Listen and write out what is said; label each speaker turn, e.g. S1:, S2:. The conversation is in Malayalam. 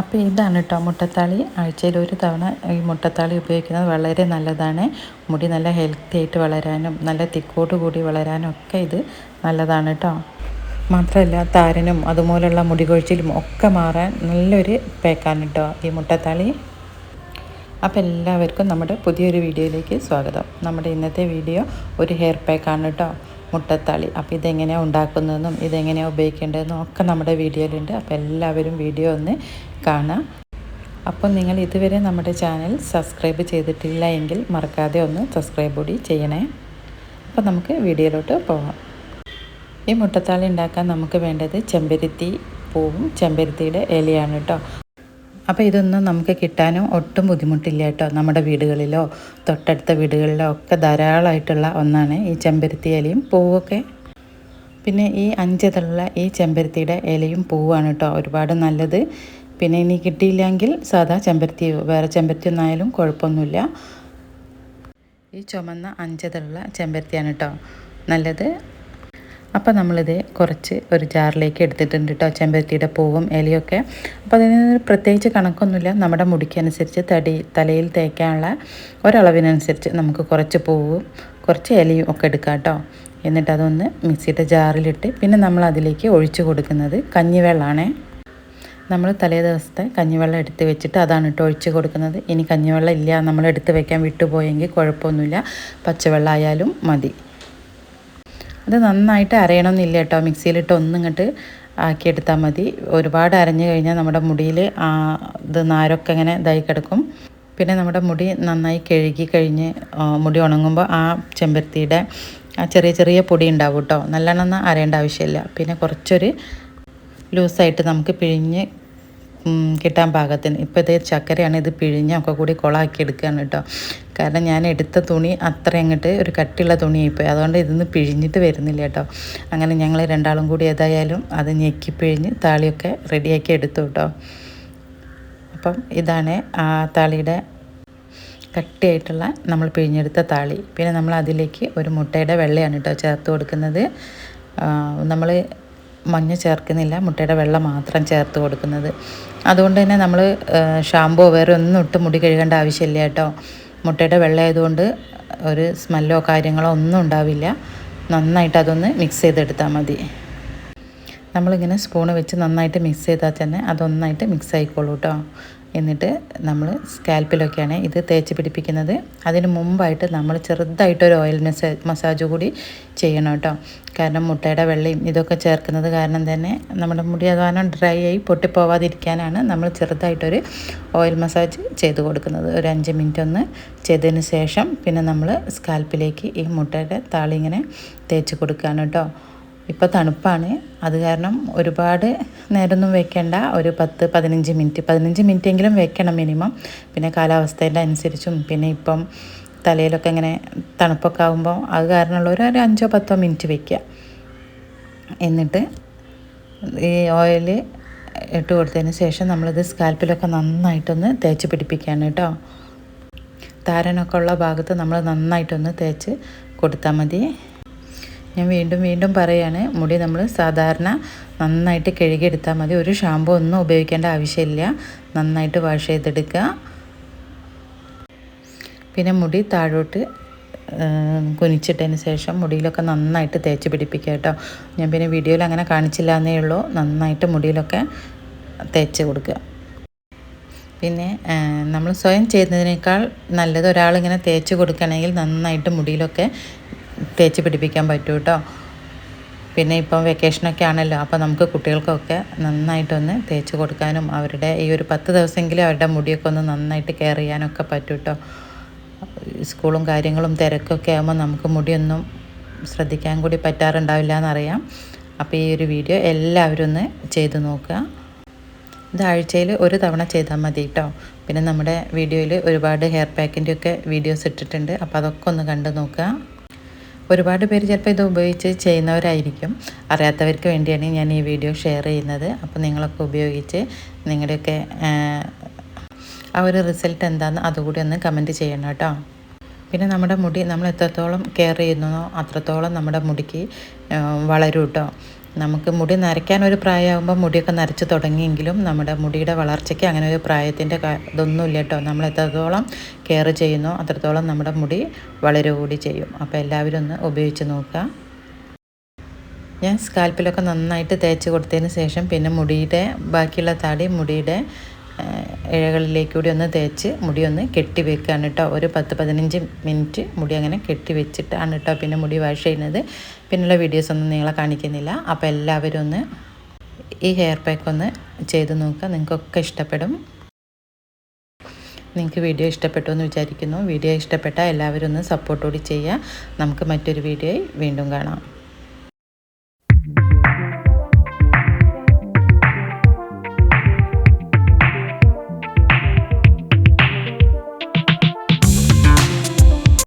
S1: അപ്പോൾ ഇതാണ് കേട്ടോ മുട്ടത്താളി. ആഴ്ചയിൽ ഒരു തവണ ഈ മുട്ടത്താളി ഉപയോഗിക്കുന്നത് വളരെ നല്ലതാണ്. മുടി നല്ല ഹെൽത്തി ആയിട്ട് വളരാനും നല്ല തിക്കോട് കൂടി വളരാനും ഒക്കെ ഇത് നല്ലതാണ് കേട്ടോ. മാത്രമല്ല താരനും അതുപോലുള്ള മുടി കൊഴിച്ചിലും ഒക്കെ മാറാൻ നല്ലൊരു പേക്കാണ് കേട്ടോ ഈ മുട്ടത്താളി. അപ്പോൾ എല്ലാവർക്കും നമ്മുടെ പുതിയൊരു വീഡിയോയിലേക്ക് സ്വാഗതം. നമ്മുടെ ഇന്നത്തെ വീഡിയോ ഒരു ഹെയർ പാക്കാണ് കേട്ടോ മുട്ടത്താളി. അപ്പോൾ ഇതെങ്ങനെയാണ് ഉണ്ടാക്കുന്നതെന്നും ഇതെങ്ങനെയാണ് ഉപയോഗിക്കേണ്ടതെന്നും ഒക്കെ നമ്മുടെ വീഡിയോയിലുണ്ട്. അപ്പോൾ എല്ലാവരും വീഡിയോ ഒന്ന് കാണാം. അപ്പോൾ നിങ്ങൾ ഇതുവരെ നമ്മുടെ ചാനൽ സബ്സ്ക്രൈബ് ചെയ്തിട്ടില്ല എങ്കിൽ മറക്കാതെ ഒന്ന് സബ്സ്ക്രൈബ് കൂടി ചെയ്യണേ. അപ്പോൾ നമുക്ക് വീഡിയോയിലോട്ട് പോകാം ഈ മുട്ടത്താളി ഉണ്ടാക്കാൻ നമുക്ക് വേണ്ടത് ചെമ്പരുത്തി പൂവും ചെമ്പരുത്തിയുടെ ഇലയാണ് കേട്ടോ. അപ്പോൾ ഇതൊന്നും നമുക്ക് കിട്ടാനും ഒട്ടും ബുദ്ധിമുട്ടില്ല കേട്ടോ നമ്മുടെ വീടുകളിലോ തൊട്ടടുത്ത വീടുകളിലോ ഒക്കെ ധാരാളമായിട്ടുള്ള ഒന്നാണ് ഈ ചെമ്പരുത്തി ഇലയും പൂവൊക്കെ. പിന്നെ ഈ അഞ്ചതുള്ള ഈ ചെമ്പരുത്തിയുടെ ഇലയും പൂവാണ് കേട്ടോ ഒരുപാട് നല്ലത്. പിന്നെ ഇനി കിട്ടിയില്ലെങ്കിൽ സാധാ ചെമ്പരത്തി വേറെ ചെമ്പരത്തി ഒന്നായാലും കുഴപ്പമൊന്നുമില്ല. ഈ ചുമന്ന അഞ്ചതുള്ള ചെമ്പരത്തിയാണ് കേട്ടോ നല്ലത്. അപ്പോൾ നമ്മളിത് കുറച്ച് ഒരു ജാറിലേക്ക് എടുത്തിട്ടുണ്ട് കേട്ടോ ചെമ്പരത്തിയുടെ പൂവും ഇലയൊക്കെ അപ്പോൾ അതിന് പ്രത്യേകിച്ച് കണക്കൊന്നുമില്ല. നമ്മുടെ മുടിക്കനുസരിച്ച് തടി തലയിൽ തേക്കാനുള്ള ഒരളവിനനുസരിച്ച് നമുക്ക് കുറച്ച് പൂവും കുറച്ച് ഇലയും ഒക്കെ എടുക്കാം കേട്ടോ എന്നിട്ട് അതൊന്ന് മിക്സിയുടെ ജാറിലിട്ട് പിന്നെ നമ്മൾ അതിലേക്ക് ഒഴിച്ചു കൊടുക്കുന്നത് കഞ്ഞിവെള്ളമാണ് നമ്മൾ തലേ ദിവസത്തെ കഞ്ഞിവെള്ളം എടുത്ത് വെച്ചിട്ട് അതാണ് ഇട്ട് ഒഴിച്ച് കൊടുക്കുന്നത്. ഇനി കഞ്ഞിവെള്ളം ഇല്ല നമ്മൾ എടുത്ത് വെക്കാൻ വിട്ടുപോയെങ്കിൽ കുഴപ്പമൊന്നുമില്ല. പച്ചവെള്ളം ആയാലും മതി. അത് നന്നായിട്ട് അരയണമെന്നില്ല കേട്ടോ മിക്സിയിലിട്ട് ഒന്നിങ്ങോട്ട് ആക്കിയെടുത്താൽ മതി. ഒരുപാട് അരഞ്ഞു കഴിഞ്ഞാൽ നമ്മുടെ മുടിയിൽ ഇത് നാരൊക്കെ ഇങ്ങനെ ഇതായി കിടക്കും. പിന്നെ നമ്മുടെ മുടി നന്നായി കഴുകി കഴിഞ്ഞ് മുടി ഉണങ്ങുമ്പോൾ ആ ചെമ്പരത്തിയുടെ ആ ചെറിയ ചെറിയ പൊടി ഉണ്ടാവും കേട്ടോ നല്ലോണം അരയേണ്ട ആവശ്യമില്ല. പിന്നെ കുറച്ചൊരു ലൂസായിട്ട് നമുക്ക് പിഴിഞ്ഞ് കിട്ടാൻ പാകത്തിന്. ഇപ്പോൾ ഇതേ ചക്കരയാണ് ഇത് പിഴിഞ്ഞ് ഒക്കെ കൂടി കുളമാക്കി എടുക്കുകയാണ് കേട്ടോ. കാരണം ഞാൻ എടുത്ത തുണി അത്ര അങ്ങോട്ട് ഒരു കട്ടിയുള്ള തുണിയായിപ്പോയി. അതുകൊണ്ട് ഇതൊന്ന് പിഴിഞ്ഞിട്ട് വരുന്നില്ല കേട്ടോ. അങ്ങനെ ഞങ്ങൾ രണ്ടാളും കൂടി ഏതായാലും അത് ഞെക്കി പിഴിഞ്ഞ് താളിയൊക്കെ റെഡിയാക്കി എടുത്തു കേട്ടോ. അപ്പം ഇതാണ് ആ താളിയുടെ കട്ടിയായിട്ടുള്ള നമ്മൾ പിഴിഞ്ഞെടുത്ത താളി. പിന്നെ നമ്മൾ അതിലേക്ക് ഒരു മുട്ടയുടെ വെള്ളയാണ് കേട്ടോ ചേർത്ത് കൊടുക്കുന്നത്. നമ്മൾ മഞ്ഞ ചേർക്കുന്നില്ല മുട്ടയുടെ വെള്ളം മാത്രം ചേർത്ത് കൊടുക്കുന്നത്. അതുകൊണ്ട് തന്നെ നമ്മൾ ഷാമ്പോ വേറെ ഒന്നും ഇട്ട് മുടി കഴുകേണ്ട ആവശ്യമില്ല കേട്ടോ. മുട്ടയുടെ വെള്ളം ആയതുകൊണ്ട് ഒരു സ്മെല്ലോ കാര്യങ്ങളോ ഒന്നും ഉണ്ടാവില്ല. നന്നായിട്ട് അതൊന്ന് മിക്സ് ചെയ്തെടുത്താൽ മതി. നമ്മളിങ്ങനെ സ്പൂൺ വെച്ച് നന്നായിട്ട് മിക്സ് ചെയ്താൽ തന്നെ അതൊന്നായിട്ട് മിക്സ് ആയിക്കോളൂ കേട്ടോ എന്നിട്ട് നമ്മൾ സ്കാൽപ്പിലൊക്കെയാണ് ഇത് തേച്ച് പിടിപ്പിക്കുന്നത്. അതിന് മുമ്പായിട്ട് നമ്മൾ ചെറുതായിട്ടൊരു ഓയിൽ മസാജ് കൂടി ചെയ്യണം കേട്ടോ കാരണം മുട്ടയുടെ വെള്ളയും ഇതൊക്കെ ചേർക്കുന്നത് കാരണം തന്നെ നമ്മുടെ മുടി അതാനം ഡ്രൈ ആയി പൊട്ടിപ്പോവാതിരിക്കാനാണ് നമ്മൾ ചെറുതായിട്ടൊരു ഓയിൽ മസാജ് ചെയ്ത് കൊടുക്കുന്നത്. ഒരു അഞ്ച് മിനിറ്റ് ഒന്ന് ചെയ്തതിന് ശേഷം പിന്നെ നമ്മൾ സ്കാൽപ്പിലേക്ക് ഈ മുട്ടയുടെ താളി ഇങ്ങനെ തേച്ച് കൊടുക്കുകയാണ് കേട്ടോ ഇപ്പോൾ തണുപ്പാണ്. അത് കാരണം ഒരുപാട് നേരമൊന്നും വെക്കേണ്ട. ഒരു പത്ത് പതിനഞ്ച് മിനിറ്റ്. പതിനഞ്ച് മിനിറ്റ് എങ്കിലും വെക്കണം മിനിമം. പിന്നെ കാലാവസ്ഥേന്റെ അനുസരിച്ചും. പിന്നെ ഇപ്പം തലയിലൊക്കെ ഇങ്ങനെ തണുപ്പൊക്കെ ആകുമ്പോൾ അത് കാരണമുള്ള ഒരു അഞ്ചോ പത്തോ മിനിറ്റ് വെക്കുക. എന്നിട്ട് ഈ ഓയിൽ ഇട്ട് കൊടുത്തതിന് ശേഷം നമ്മളിത് സ്കാൽപ്പിലൊക്കെ നന്നായിട്ടൊന്ന് തേച്ച് പിടിപ്പിക്കുകയാണ് കേട്ടോ. താരനൊക്കെ ഉള്ള ഭാഗത്ത് നമ്മൾ നന്നായിട്ടൊന്ന് തേച്ച് കൊടുത്താൽ മതി. ഞാൻ വീണ്ടും വീണ്ടും പറയാണ് മുടി നമ്മൾ സാധാരണ നന്നായിട്ട് കഴുകിയെടുത്താൽ മതി. ഒരു ഷാമ്പു ഒന്നും ഉപയോഗിക്കേണ്ട ആവശ്യമില്ല. നന്നായിട്ട് വാഷ് ചെയ്തെടുക്കുക. പിന്നെ മുടി താഴോട്ട് കുനിച്ചിട്ടതിന് ശേഷം മുടിയിലൊക്കെ നന്നായിട്ട് തേച്ച് പിടിപ്പിക്കുക കേട്ടോ. ഞാൻ പിന്നെ വീഡിയോയിൽ അങ്ങനെ കാണിച്ചില്ല എന്നേ ഉള്ളൂ. നന്നായിട്ട് മുടിയിലൊക്കെ തേച്ച് കൊടുക്കുക. പിന്നെ നമ്മൾ സ്വയം ചെയ്യുന്നതിനേക്കാൾ നല്ലത് ഒരാളിങ്ങനെ തേച്ച് കൊടുക്കണമെങ്കിൽ നന്നായിട്ട് മുടിയിലൊക്കെ തേച്ച് പിടിപ്പിക്കാൻ പറ്റും കേട്ടോ പിന്നെ ഇപ്പം വെക്കേഷനൊക്കെ ആണല്ലോ അപ്പോൾ നമുക്ക് കുട്ടികൾക്കൊക്കെ നന്നായിട്ടൊന്ന് തേച്ച് കൊടുക്കാനും അവരുടെ ഈ ഒരു പത്ത് ദിവസമെങ്കിലും അവരുടെ മുടിയൊക്കെ ഒന്ന് നന്നായിട്ട് കെയർ ചെയ്യാനൊക്കെ പറ്റും കേട്ടോ സ്കൂളും കാര്യങ്ങളും തിരക്കൊക്കെ ആകുമ്പോൾ നമുക്ക് മുടിയൊന്നും ശ്രദ്ധിക്കാൻ കൂടി പറ്റാറുണ്ടാവില്ല എന്നറിയാം. അപ്പോൾ ഈ ഒരു വീഡിയോ എല്ലാവരും ഒന്ന് ചെയ്ത് നോക്കുക. ഇത് ആഴ്ചയിൽ ഒരു തവണ ചെയ്താൽ മതി കേട്ടോ പിന്നെ നമ്മുടെ വീഡിയോയിൽ ഒരുപാട് ഹെയർ പാക്കിന്റെയൊക്കെ വീഡിയോസ് ഇട്ടിട്ടുണ്ട് അപ്പോൾ അതൊക്കെ ഒന്ന് കണ്ടു നോക്കുക. ഒരുപാട് പേര് ചിലപ്പോൾ ഇത് ഉപയോഗിച്ച് ചെയ്യുന്നവരായിരിക്കും. അറിയാത്തവർക്ക് വേണ്ടിയാണ് ഞാൻ ഈ വീഡിയോ ഷെയർ ചെയ്യുന്നത്. അപ്പോൾ നിങ്ങളൊക്കെ ഉപയോഗിച്ച് നിങ്ങളുടെയൊക്കെ ആ ഒരു റിസൾട്ട് എന്താണെന്ന് അതുകൂടി ഒന്ന് കമന്റ് ചെയ്യണം കേട്ടോ. പിന്നെ നമ്മുടെ മുടി നമ്മൾ എത്രത്തോളം കെയർ ചെയ്യുന്നോ അത്രത്തോളം നമ്മുടെ മുടിക്ക് വളരും കേട്ടോ. നമുക്ക് മുടി നരയ്ക്കാൻ ഒരു പ്രായമാകുമ്പോൾ മുടിയൊക്കെ നരച്ച് തുടങ്ങിയെങ്കിലും നമ്മുടെ മുടിയുടെ വളർച്ചയ്ക്ക് അങ്ങനെ ഒരു പ്രായത്തിന്റെ ഇതൊന്നുമില്ല കേട്ടോ. നമ്മൾ എത്രത്തോളം കെയർ ചെയ്യുന്നു അത്രത്തോളം നമ്മുടെ മുടി വളരുകൂടി ചെയ്യും. അപ്പോൾ എല്ലാവരും ഒന്ന് ഉപയോഗിച്ച് നോക്കുക. ഞാൻ സ്കാൽപ്പിലൊക്കെ നന്നായിട്ട് തേച്ച് കൊടുത്തതിന് ശേഷം പിന്നെ മുടിയുടെ ബാക്കിയുള്ള താടി മുടിയുടെ ഇഴകളിലേക്ക് കൂടി ഒന്ന് തേച്ച് മുടി ഒന്ന് കെട്ടി വെക്കുകയാണ് കേട്ടോ. ഒരു പത്ത് പതിനഞ്ച് മിനിറ്റ് മുടി അങ്ങനെ കെട്ടി വെച്ചിട്ടാണ് കേട്ടോ പിന്നെ മുടി വാഷ് ചെയ്യുന്നത്. പിന്നെയുള്ള വീഡിയോസ് ഒന്നും നിങ്ങളെ കാണിക്കുന്നില്ല. അപ്പോൾ എല്ലാവരും ഒന്ന് ഈ ഹെയർ പാക്ക് ഒന്ന് ചെയ്ത് നോക്കുക. നിങ്ങൾക്കൊക്കെ ഇഷ്ടപ്പെടും. നിങ്ങൾക്ക് വീഡിയോ ഇഷ്ടപ്പെട്ടു എന്ന് വിചാരിക്കുന്നു. വീഡിയോ ഇഷ്ടപ്പെട്ടാൽ എല്ലാവരും ഒന്ന് സപ്പോർട്ടോടി ചെയ്യുക. നമുക്ക് മറ്റൊരു വീഡിയോയിൽ വീണ്ടും കാണാം.